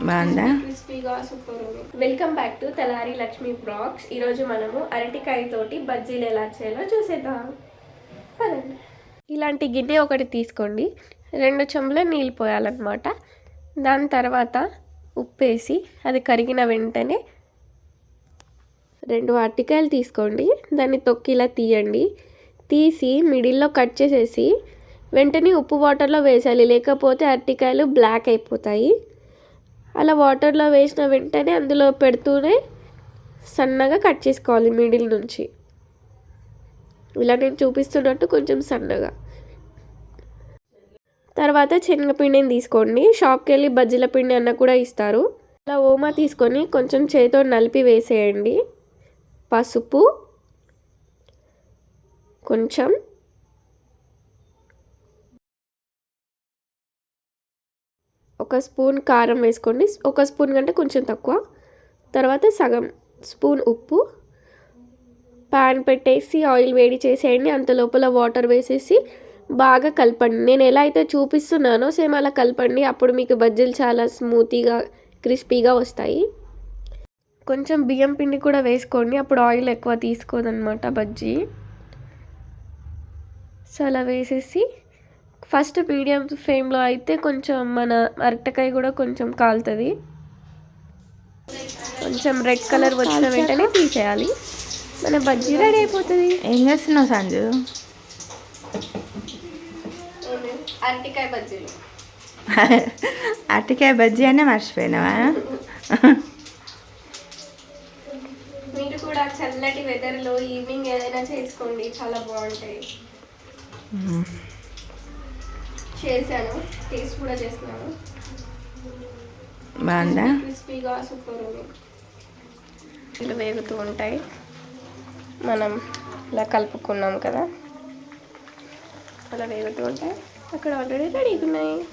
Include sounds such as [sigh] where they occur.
బాగుందా? క్రిస్పీగా super welcome back to Telari Lakshmi blogs ఈరోజు మనము అరటికాయ తోటి బజ్జీలు ఎలా చేయాలో చూసేద్దాం. పదండి. ఇలాంటి గిన్నె ఒకటి తీసుకోండి. రెండు చెంబుల నీళ్ళు పోయాలన్నమాట. దాని తర్వాత ఉప్పేసి అది కరిగిన వెంటనే రెండు అరటికాయలు తీసుకోండి. దాన్ని తొక్కిలా తీయండి. తీసి మిడిల్లో కట్ చేసేసి వెంటనే ఉప్పు వాటర్లో వేసాలి లేకపోతే అరటికాయలు బ్లాక్ అయిపోతాయి. అలా వాటర్లో వేసిన వెంటనే అందులో పెడుతూనే సన్నగా కట్ చేసుకోవాలి మిడిల్ నుంచి. ఇలా నేను చూపిస్తున్నట్టు కొంచెం సన్నగా. తర్వాత శనగపిండిని తీసుకోండి. షాప్కి వెళ్ళి బజ్జీల పిండి అన్న కూడా ఇస్తారు. అలా ఓమా తీసుకొని కొంచెం చేతితో నలిపి వేసేయండి. పసుపు కొంచెం ఒక స్పూన్ కారం వేసుకోండి. ఒక స్పూన్ కంటే కొంచెం తక్కువ. తర్వాత సగం స్పూన్ ఉప్పు. ప్యాన్ పెట్టేసి ఆయిల్ వేడి చేసేయండి. అంత లోపల వాటర్ వేసేసి బాగా కలపండి. నేను ఎలా అయితే చూపిస్తున్నానో సేమ్ అలా కలపండి. అప్పుడు మీకు బజ్జీలు చాలా స్మూతీగా క్రిస్పీగా వస్తాయి. కొంచెం బియ్యం పిండి కూడా వేసుకోండి. అప్పుడు ఆయిల్ ఎక్కువ తీసుకోదన్నమాట బజ్జీ. సో అలా వేసేసి ఫస్ట్ మీడియం ఫ్లేమ్లో అయితే కొంచెం మన అరటికాయ కూడా కొంచెం కాలుతుంది. కొంచెం రెడ్ కలర్ వచ్చిన వెంటనే తీసేయాలి. మన బజ్జీ రెడీ అయిపోతుంది. ఏం చేస్తున్నావు సంజు? అరటికాయ బజ్జీలు. [laughs] అరటికాయ బజ్జీ అనే మర్చిపోయినావా? మీరు కూడా చల్లటి వెదర్లో ఈవినింగ్ ఏదైనా చేసుకోండి. చాలా బాగుంటాయి. చేశాను. టేస్ట్ కూడా చేస్తున్నాను. బాగుందా? క్రిస్పీగా సూపర్ ఉంది. ఇల్లు వేగుతూ ఉంటాయి. మనం ఇలా కలుపుకున్నాం కదా. అలా వేగుతూ ఉంటాయి. అక్కడ ఆల్రెడీ రెడీ ఉన్నాయి.